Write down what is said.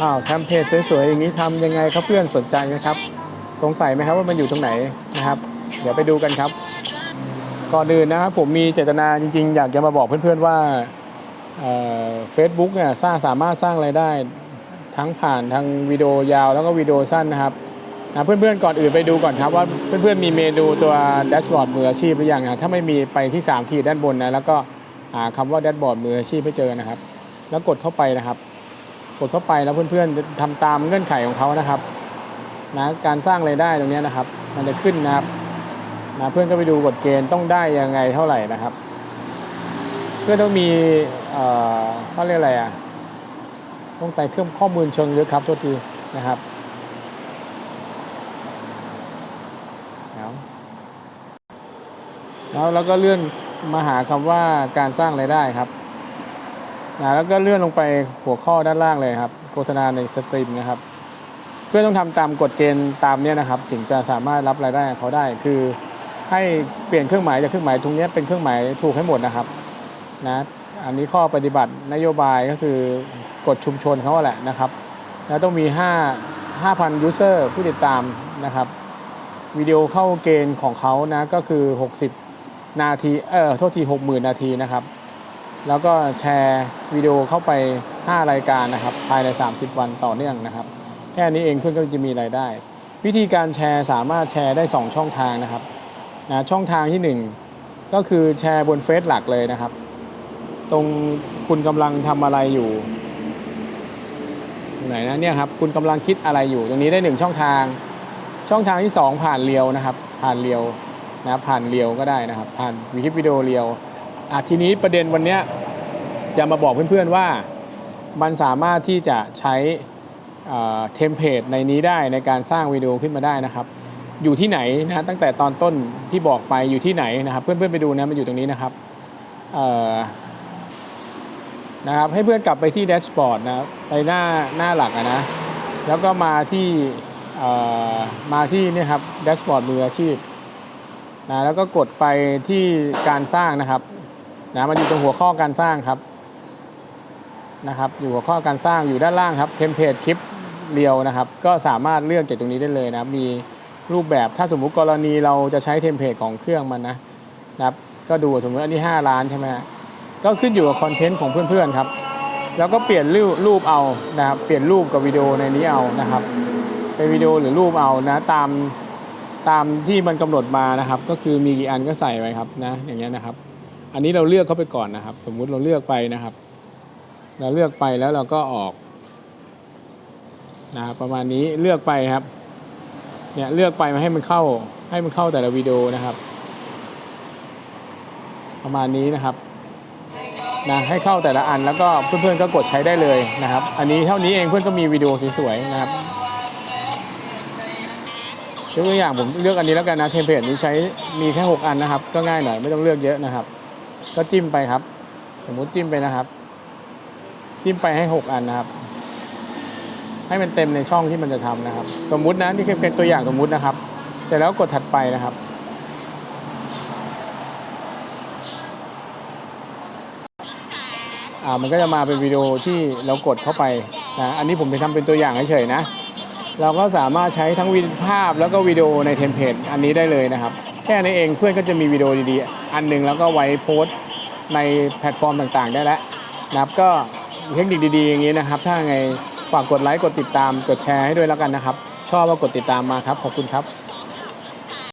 อ้าวแคมเพจสวยๆอย่างนี้ทำยังไงครับเพื่อนสนใจไหมครับ สงสัยไหมครับว่ามันอยู่ตรงไหนนะครับ เดี๋ยวไปดูกันครับ ก่อนอื่นนะครับผมมีเจตนาจริงๆ อยากจะมาบอกเพื่อนๆว่าเฟซบุ๊กเนี่ยสร้างสามารถสร้างรายได้ ทั้งผ่านทางวิดีโอยาวแล้วก็วิดีโอสั้นนะครับนะเพื่อนๆก่อนอื่นไปดูก่อนครับว่าเพื่อนๆมีเมนูตัวแดชบอร์ดมืออาชีพหรือยังนะถ้าไม่มีไปที่ 3 ทีด้านบนนะแล้วก็ หาคำว่าแดชบอร์ดมืออาชีพให้เจอนะครับ แล้วกดเข้าไปนะครับ กดเข้าไปแล้วเพื่อนๆจะทำตามเงื่อนไขของเขานะครับนะการสร้างรายได้ตรงนี้นะครับ มันจะขึ้นนะครับนะเพื่อนก็ไปดูกฎเกณฑ์ต้องได้ยังไงเท่าไหร่นะครับ เพื่อนต้องมีเขาเรียกอะไรอะต้องไปเครื่องข้อมูลเชิงลึกครับโทษทีนะครับแล้วแล้วก็เลื่อน มาหาคำว่าการสร้างรายได้ครับนะแล้วก็เลื่อนลงไปหัวข้อด้านล่างเลยครับ โฆษณาในสตรีมนะครับ เพื่อต้องทำตามกฎเกณฑ์ตามเนี้ยนะครับ ถึงจะสามารถรับรายได้เขาได้ คือให้เปลี่ยนเครื่องหมายจากเครื่องหมายตรงนี้เป็นเครื่องหมายถูกให้หมดนะครับนะอันนี้ข้อปฏิบัตินโยบายก็คือกฎชุมชนเขาแหละนะครับ แล้วต้องมี 5 5,000 user ผู้ติดตามนะครับวิดีโอเข้าเกณฑ์ของเขานะก็คือ 60 นาทีเออโทษที 60,000 นาทีนะครับ แล้วก็แชร์วิดีโอเข้าไป 5 รายการนะครับ ภายใน 30 วันต่อเนื่องนะครับ แค่นี้เองเพื่อนก็จะมีรายได้ วิธีการแชร์สามารถแชร์ได้ 2 ช่องทางนะครับนะช่องทางที่ 1 ก็คือแชร์บนเฟซหลักเลยนะครับ ตรงคุณกำลังทำอะไรอยู่ไหนนะเนี่ยครับคุณกำลังคิดอะไรอยู่ตรงนี้ได้ 1 ช่องทาง ช่องทางที่ 2 ผ่านเรียวนะครับ ผ่านเรียว นะผ่านเรียวก็ได้นะครับ ผ่านวิคลิปวิดีโอเรียวอะทีนี้ประเด็นวันนี้จะมาบอกเพื่อนๆว่ามันสามารถที่จะใช้เทมเพลตในนี้ได้ในการสร้างวิดีโอขึ้นมาได้นะครับ อยู่ที่ไหนนะตั้งแต่ตอนต้นที่บอกไปอยู่ที่ไหนนะครับ เพื่อนๆไปดูนะมันอยู่ตรงนี้นะครับนะครับให้เพื่อนกลับไปที่แดชบอร์ดนะไปหน้าหน้าหลักนะแล้วก็มาที่มาที่นี่ครับแดชบอร์ดมืออาชีพ นะแล้วก็กดไปที่การสร้างนะครับนะมันอยู่ตรงหัวข้อการสร้างครับนะครับ อยู่หัวข้อการสร้างอยู่ด้านล่างครับเทมเพลตคลิปเรียวนะครับ ก็สามารถเลือกจากตรงนี้ได้เลยนะมีรูปแบบถ้าสมมุติกรณีเราจะใช้เทมเพลตของเครื่องมันนะนะครับก็ดูสมมติอันนี้ 5 ล้านใช่ไหมก็ขึ้นอยู่กับคอนเทนต์ของเพื่อนๆครับ แล้วก็เปลี่ยนรูปรูปเอานะครับเปลี่ยนรูปกับวิดีโอในนี้เอานะครับเป็นวิดีโอหรือรูปเอานะตาม ตามที่มันกำหนดมานะครับ ก็คือมีกี่อันก็ใส่ไว้ครับนะ อย่างเงี้ยนะครับ อันนี้เราเลือกเข้าไปก่อนนะครับ สมมุติเราเลือกไปนะครับ เราเลือกไปแล้วเราก็ออกนะครับประมาณนี้เลือกไปครับ เนี่ยเลือกไปมาให้มันเข้า ให้มันเข้าแต่ละวิดีโอนะครับ ประมาณนี้นะครับนะให้เข้าแต่ละอันแล้วก็เพื่อนๆก็กดใช้ได้เลยนะครับ อันนี้เท่านี้เองเพื่อนก็มีวิดีโอสวยๆนะครับ ยกตัวอย่างผมเลือกอันนี้แล้วกันนะเทมเพลตนี้ใช้มีแค่ 6 อันนะครับ ก็ง่ายหน่อยไม่ต้องเลือกเยอะนะครับ ก็จิ้มไปครับ สมมุติจิ้มไปนะครับ จิ้มไปให้ 6 อันนะครับ ให้มันเต็มในช่องที่มันจะทำนะครับ สมมุตินะนี่เป็นตัวอย่างสมมุตินะครับเสร็จแล้วกดถัดไปนะครับอ่ามันก็จะมาเป็นวิดีโอที่เรากดเข้าไปนะอันนี้ผมไปทำเป็นตัวอย่างเฉยๆนะ เราก็สามารถใช้ทั้งวิดีภาพแล้วก็วิดีโอในเทมเพลตอันนี้ได้เลยนะครับ แค่นี้เองเพื่อนก็จะมีวิดีโอดีๆ อันหนึ่งแล้วก็ไว้โพสต์ในแพลตฟอร์มต่างๆ ได้แล้วนะครับก็เทคนิคดีๆ อย่างนี้นะครับ ถ้าไงฝากกดไลค์กดติดตามกดแชร์ให้ด้วยแล้วกันนะครับ ชอบก็กดติดตามมาครับ ขอบคุณครับ